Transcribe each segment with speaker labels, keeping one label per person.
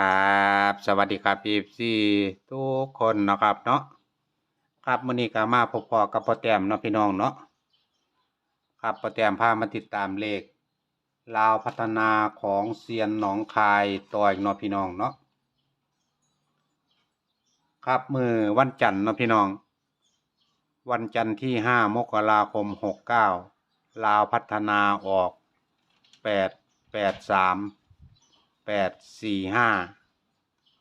Speaker 1: ครับสวัสดีครับพี่ซีทุกคนนะครับเนาะครับมื้อนี้ก็มาพบพอกับพ่อแต้มเนาะพี่น้องเนาะครับพ่อแต้มพามาติดตามเลขลาวพัฒนาของเซียนหนองคายต่ออีกเนาะพี่น้องเนาะครับมือวันจันทร์เนาะพี่น้อง วันจันทร์ที่ห้ามกราคมหกเก้าลาวพัฒนาออกแปดแปดสาม แปดสี่ห้า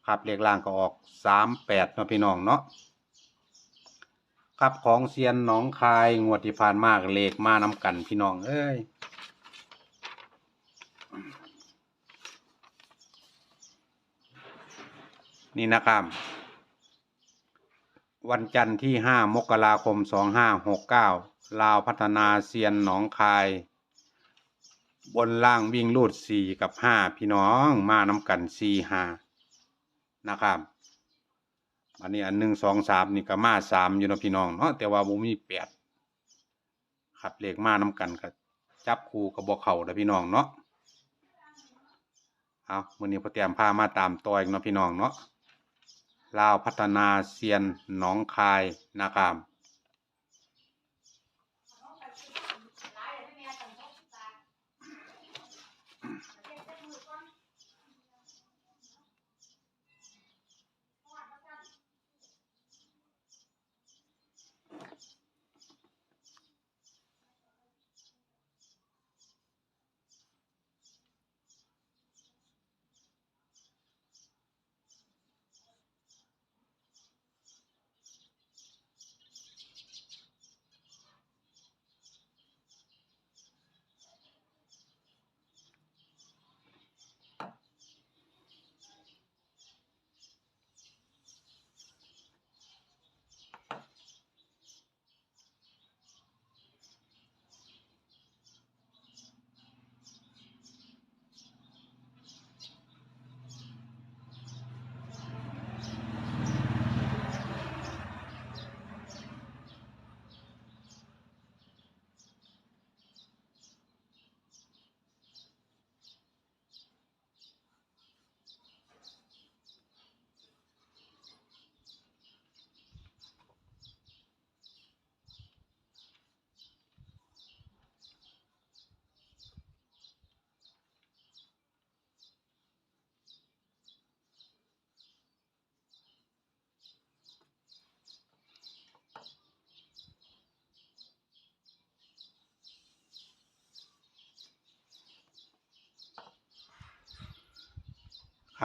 Speaker 1: ครับเลขล่างก็ออกสามแปดเนาะพี่น้องเนาะครับของเซียนหนองคายงวดที่ผ่านมากเลขมานำกันพี่น้องเอ้ยนี่นะครับ วันจันทร์ที่ห้ามกราคมสองห้าหกเก้าลาวพัฒนาเซียนหนองคาย บนล่างวิ่งลูดสี่กับห้าพี่น้องมาน้ำกันสี่ห้านะครับอันนี้อันหนึ่งสองสามนี่ก็มาสามอยู่นะพี่น้องเนาะแต่ว่าบ่มีแปดครับเลขมาน้ำกันก็จับคู่กับบ่เข่าเด้อพี่น้องเนาะเอามื้อนี้พ่อเตรียมพามาตามต่ออีกเนาะพี่น้องเนาะลาวพัฒนาเซียนหนองคายนะครับ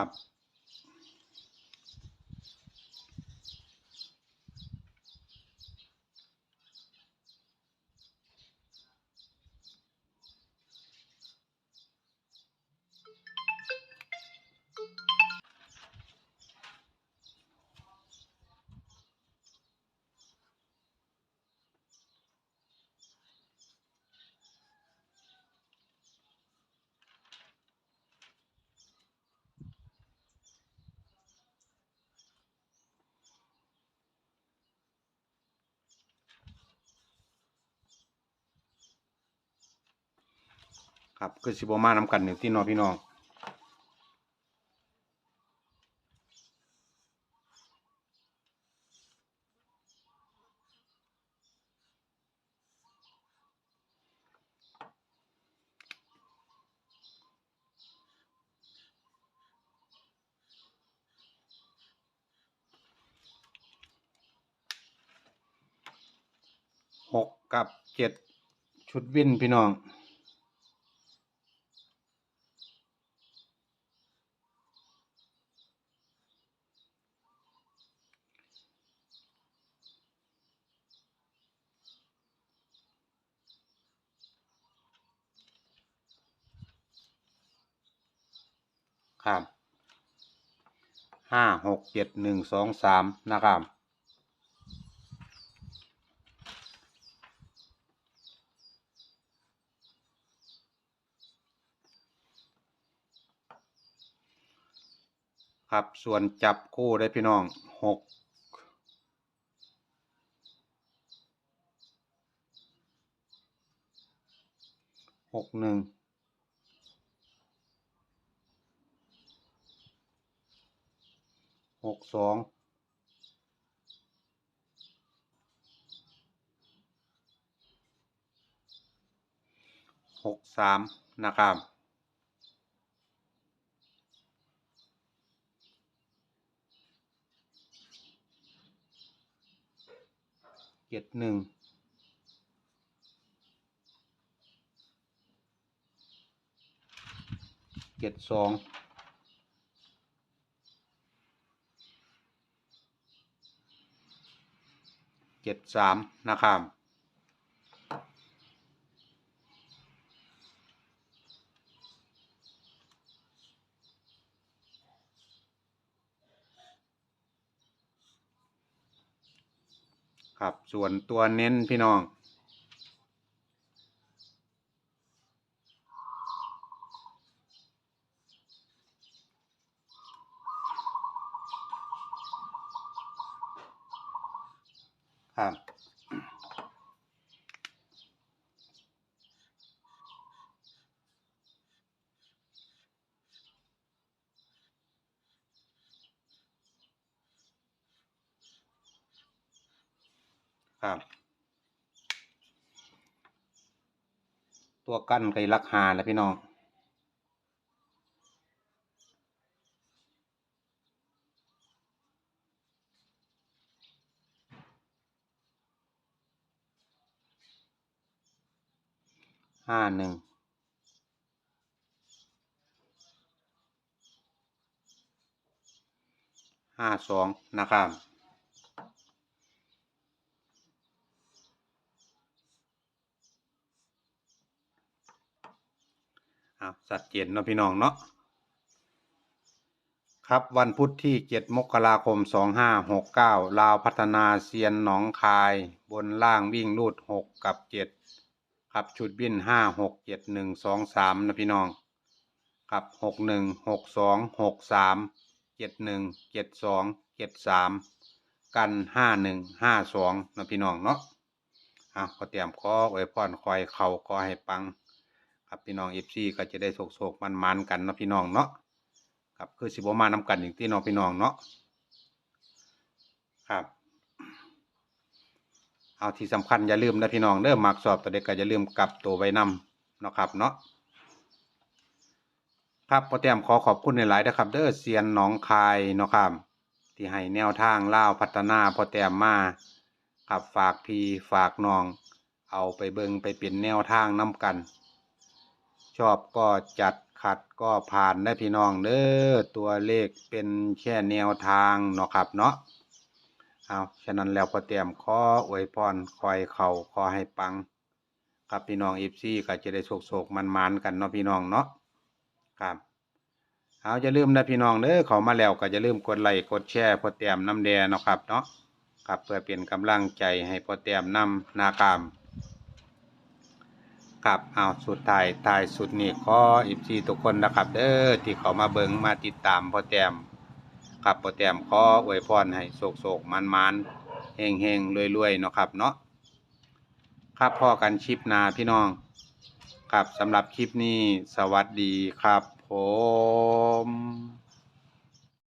Speaker 1: ครับ ครับคือสิบมานำกันหนึ่งที่นอพี่น้องหกกับเจ็ดชุดวินพี่น้อง ครับ ห้าหกเจ็ดหนึ่งสองสามนะครับ ครับ ส่วนจับคู่ได้พี่น้องหกหกหนึ่ง หกสองหกสามนะครับเจ็ดหนึ่งเจ็ดสอง เจ็ดสามนะครับครับส่วนตัวเน้นพี่น้อง ครับครับ ตัวกั้นไกลักหาแล้วพี่น้อง ห้าหนึ่งห้าสองนะครับอะสัดเจนเนาะพี่น้องเนาะครับวันพุธที่ 7 มกราคม 2569 ลาวพัฒนาเซียนหนองคาย บนล่างวิ่งรูด 6 กับ 7 ครับชุดบินห้าหกเจ็ดหนึ่งสองสามนะพี่น้อง ครับหกหนึ่งหกสองหกสามเจ็ดหนึ่งเจ็ดสองเจ็ดสามกันห้าหนึ่งห้าสองนะพี่น้องเนาะอะขอเตรียมขอไว้พอนคอยเข่าขอให้ปัง ครับพี่น้องเอฟซีก็จะได้โศกโศกมันมันกันนะพี่น้องเนาะครับคือสิบวมานำกันอีงที่น้องพี่น้องเนาะครับ เอาที่สำคัญอย่าลืมนะพี่น้องเด้อมักสอบตัวเด็กก็อย่าลืมกลับตัวไว้นำเนาะครับเนาะครับพอแต้มขอขอบคุณในหลายนะครับ เด้อเซียนหนองคายเนาะครับที่ให้แนวทางเล่าพัฒนาพอแต้มมาครับฝากพี่ฝากน้อง เอาไปเบิงไปเปลี่ยนแนวทางน้ำกัน ชอบก็จัดขัดก็ผ่านได้พี่น้องเด้อตัวเลขเป็นแค่แนวทางเนาะครับเนาะ เอาฉะนั้นแล้วพอเตรียมขออวยพรคอยเข่าขอให้ปัง ครับพี่น้องเอฟซีก็จะได้โศกโศกมันมันกันเนาะพี่น้องเนาะครับเอาอย่าลืมนะพี่น้องเด้อเขามาแล้วก็อย่าลืมกดไลค์กดแชร์พอเตรียมน้ำแดงเนาะครับเนาะครับเพื่อเป็นกำลังใจให้พอเตรียมนำนากามครับเอาสุดท้ายท้ายสุดนี่ขออิบซีทุกคนนะครับเด้อที่เขามาเบิงมาติดตามพอแต้ม ครับปอแต้มขออวยพรให้โศกโศกมันมันเฮงเฮงรวยรวยเนาะครับเนาะครับพ่อกันชิปนาพี่น้อง ครับสำหรับคลิปนี้สวัสดีครับผม